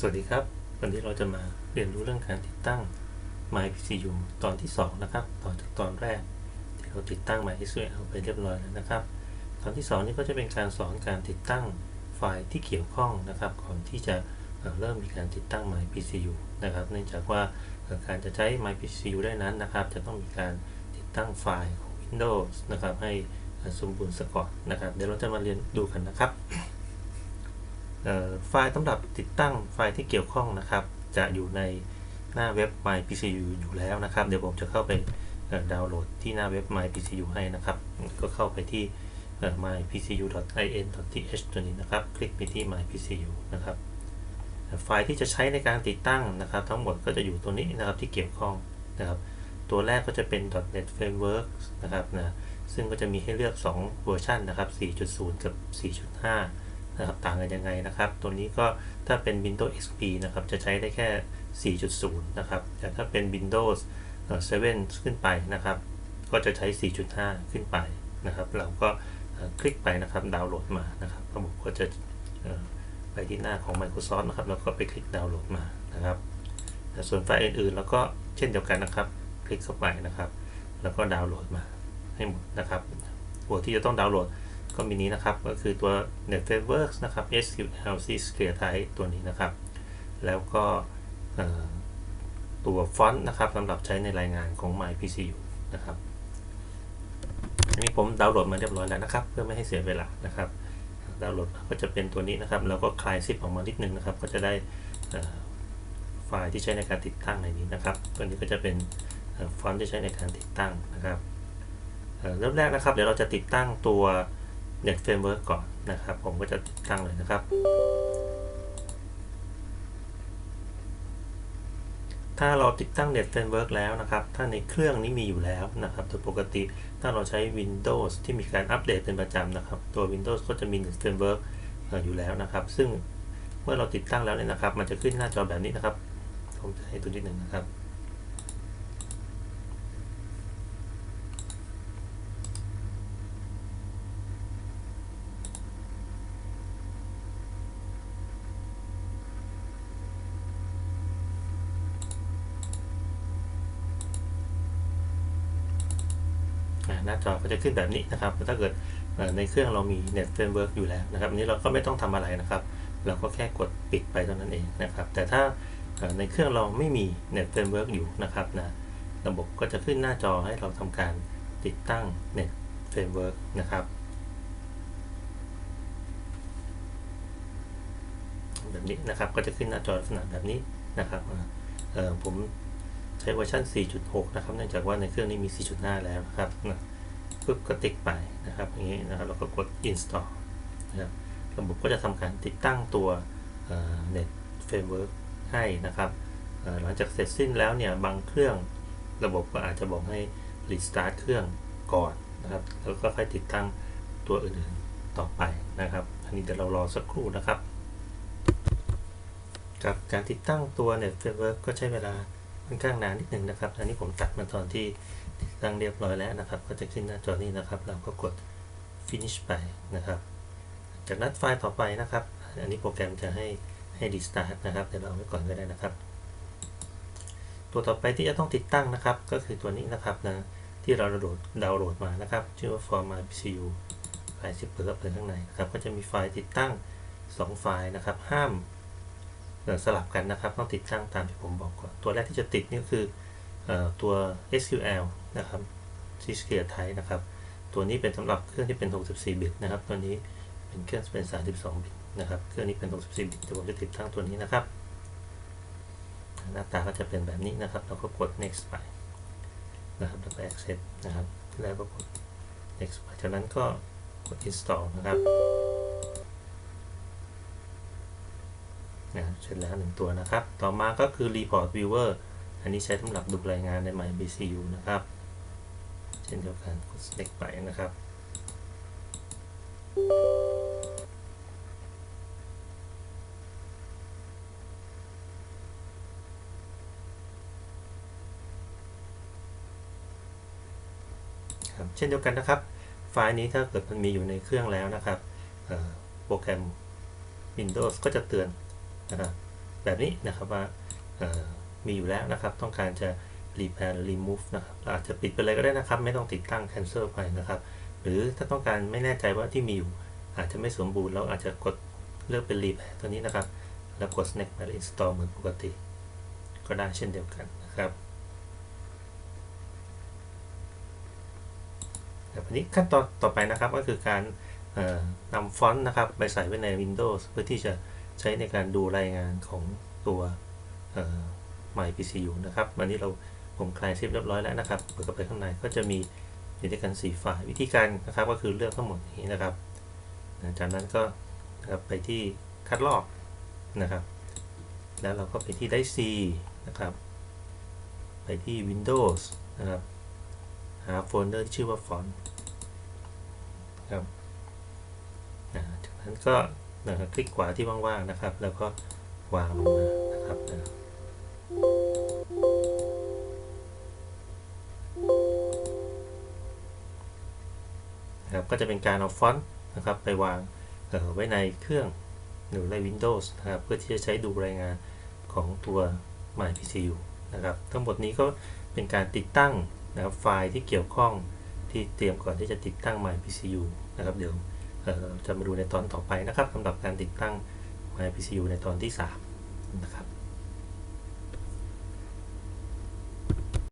สวัสดีครับ วันนี้เราจะมาเรียนรู้เรื่องการติดตั้ง MyPCU ตอนที่ 2 นะครับ ต่อจากตอนแรก ที่เราติดตั้ง MySQL ไปเรียบร้อยแล้วนะครับ ตอนที่ 2 นี้ก็จะเป็นการสอนการติดตั้งไฟล์ที่เกี่ยวข้องนะครับ ก่อนที่จะเเริ่มมีการติดตั้ง MyPCU นะครับ เนื่องจากว่าการจะใช้ MyPCU ได้นั้นนะครับ จะต้องมีการติดตั้งไฟล์ของ Windows นะครับ ให้สมบูรณ์ซะก่อนนะครับ เดี๋ยวเราจะมาเรียนดูกันนะครับ ไฟล์สำหรับติดตั้งไฟล์ที่เกี่ยวข้องนะครับ จะอยู่ในหน้าเว็บ myPCU อยู่แล้วนะครับ เดี๋ยวผมจะเข้าไปดาวน์โหลดที่หน้าเว็บ myPCU ให้นะครับ ก็เข้าไปที่ mypcu.in.th ตัวนี้นะครับ คลิกไปที่ myPCU นะครับ ไฟล์ที่จะใช้ในการติดตั้งนะครับ ทั้งหมดก็จะอยู่ตัวนี้นะครับที่เกี่ยวข้องนะครับ ตัวแรกก็จะเป็น .NET Framework นะครับนะ ซึ่งก็จะมีให้เลือก 2 เวอร์ชันนะครับ 4.0 กับ 4.5 นะครับต่างกันยังไงนะครับ ตัวนี้ก็ถ้าเป็น Windows XP นะครับจะใช้ได้แค่ 4.0 นะครับ แต่ถ้าเป็น Windows 7 ขึ้นไปนะครับ ก็จะใช้ 4.5 ขึ้นไปนะครับ เราก็คลิกไปนะครับดาวน์โหลดมานะครับระบบก็จะไปที่หน้าของ Microsoft นะครับแล้วก็ไปคลิกดาวน์โหลดมานะครับแต่ส่วนไฟล์อื่นๆแล้วก็เช่นเดียวกันนะครับ คลิกเข้าไปนะครับ แล้วก็ดาวน์โหลดมาให้หมดนะครับหัวที่จะต้องดาวน์โหลด ก็มีนี้นะครับ ก็คือตัว Net Frameworks นะครับ SQL C Clear Type ตัวนี้นะครับ แล้วก็ตัวฟอนต์นะครับสำหรับใช้ในรายงานของ MyPCU นะครับอันนี้ผมดาวน์โหลดมาเรียบร้อยแล้วนะครับ เพื่อไม่ให้เสียเวลานะครับดาวน์โหลดก็จะเป็นตัวนี้นะครับ แล้วก็คลายซิปออกมานิดนึงนะครับ ก็จะได้ไฟล์ที่ใช้ในการติดตั้งในนี้นะครับ ตัวนี้ก็จะเป็นฟอนต์ที่ใช้ในการติดตั้งนะครับเริ่มแรกนะครับ เดี๋ยวเราจะติดตั้งตัว Net Framework ก่อนนะครับ ผมก็จะติดตั้งเลยนะครับ ถ้าเราติดตั้ง Net Framework แล้วนะครับ ถ้าในเครื่องนี้มีอยู่แล้วนะครับ โดยปกติถ้าเราใช้ Windows ที่มีการอัปเดตเป็นประจำนะครับ ตัว Windows ก็จะมี Net Framework อออยู่แล้วนะครับ ซึ่งเมื่อเราติดตั้งแล้วเนี่ยนะครับ มันจะขึ้นหน้าจอแบบนี้นะครับ ผมจะให้ดูนิดหนึ่งนะครับ หน้าจอก็จะขึ้นแบบนี้นะครับถ้าเกิดในเครื่องเรามี Net Framework อยู่แล้วนะครับอันนี้เราก็ไม่ต้องทำอะไรนะครับ เราก็แค่กดปิดไปเท่านั้นเองนะครับ แต่ถ้าในเครื่องเราไม่มี Net Framework อยู่นะครับนะระบบก็จะขึ้นหน้าจอให้เราทำการติดตั้ง Net Framework นะครับแบบนี้นะครับก็จะขึ้นหน้าจอลักษณะแบบนี้นะครับเออผม ใช้เวอร์ชัน4.6 นะครับ เนื่องจากว่าในเครื่องนี้มี 4.5 แล้วนะครับนะปุ๊บก็ติ๊กไปนะครับอย่างนี้นะครับแล้วก็กด install นะครับระบบก็จะทำการติดตั้งตัวเอ่อ net framework ให้นะครับหลังจากเสร็จสิ้นแล้วเนี่ยบางเครื่องระบบก็อาจจะบอกให้ restart เครื่องก่อนนะครับแล้วก็ค่อยติดตั้งตัวอื่นๆต่อไปนะครับ อันนี้เดี๋ยวเรารอสักครู่นะครับ กับการติดตั้งตัว Net Framework ก็ใช้เวลา ค่อนข้างนานนิดนึงนะครับอันนี้ผมตัดมาตอนที่ตั้งเรียบร้อยแล้วนะครับ ก็จะขึ้นหน้าจอนี้นะครับ เราก็กด finish ไปนะครับ จากนั้นไฟล์ต่อไปนะครับ อันนี้โปรแกรมจะให้ให้ restart นะครับเดี๋ยวเราเอาไว้ก่อนก็ได้นะครับ ตัวต่อไปที่จะต้องติดตั้งนะครับ ก็คือตัวนี้นะครับนะที่เราดาวน์โหลดดาวน์โหลดมานะครับ ชื่อว่า for my PCU ไฟล์10เปิดเข้าไปข้างในนะครับ ก็จะมีไฟล์ติดตั้ง 2 ไฟล์นะครับ ห้าม สลับกันนะครับต้องติดตั้งตามที่ผมบอกก่อน ตัวแรกที่จะติดนี่คืออตัว SQL นะครับ C Clear Type นะครับ ตัวนี้เป็นสำหรับเครื่องที่เป็น 64 บิตนะครับ ตัวนี้เป็นเครื่องเป็น 32 บิตนะครับเครื่องนี้เป็น 64 บิตเดี๋ยวผมจะติดตั้งตัวนี้นะครับ หน้าตาก็จะเป็นแบบนี้นะครับเราก็กด next ไปนะครับแล้วก็ accept นะครับแล้วก็กด next ไปจากนั้นก็กด install นะครับ นะเสร็จแล้วหนึ่งตัวนะครับ ต่อมาก็คือ Report Viewer อันนี้ใช้สำหรับดูรายงานใน MyBCU นะครับ เช่นเดียวกันกด select ไปนะครับครับเช่นเดียวกันนะครับ ไฟล์นี้ถ้าเกิดมันมีอยู่ในเครื่องแล้วนะครับโปรแกรม Windows ก็จะเตือน นะครับแบบนี้นะครับว่ามีอยู่แล้วนะครับ ต้องการจะ repair หรือ remove นะครับอาจจะปิดไปเลยก็ได้นะครับ ไม่ต้องติดตั้ง cancel ไปนะครับ หรือถ้าต้องการไม่แน่ใจว่าที่มีอยู่อาจจะไม่สมบูรณ์เราอาจจะกดเลือกเป็น repair ตัวนี้นะครับ แล้วกด snake มา install เหมือนปกติ ก็ได้เช่นเดียวกันนะครับแบบนี้ขั้นตอนต่อไปนะครับก็คือการนำฟอนต์นะครับไปใส่ไว้ใน Windows เพื่อที่จะ ใช้ในการดูรายงานของตัวเอ่ PCU นะครับ วันนี้เราผมคลายเซฟเรียบร้อยแล้วนะครับเปิดเข้าไปข้างในก็จะมีอยู่ด้วยกัน4ไฟล์วิธีการนะครับก็คือเลือกทั้งหมดนี้นะครับ จากนั้นก็นะครับไปที่คัดลอกนะครับ แล้วเราก็ไปที่ได้ C นะครับ ไปที่ Windows นะครับ หาโฟลเดอร์ที่ชื่อว่าฟอนต์ครับจากนั้นก็ นะครับคลิกขวาที่ว่างๆนะครับ แล้วก็วางลงมานะครับนะครับก็จะเป็นการเอาฟอนต์นะครับไปวางไว้ในเครื่องหรือใน Windows นะครับเพื่อที่จะใช้ดูรายงานของตัว My PCU นะครับทั้งหมดนี้ก็เป็นการติดตั้งนะครับไฟล์ที่เกี่ยวข้องที่เตรียมก่อนที่จะติดตั้ง My PCU นะครับเดี๋ยว จะมาดูในตอนต่อไปนะครับสำหรับการติดตั้ง My PCU ในตอนที่ 3 นะครับ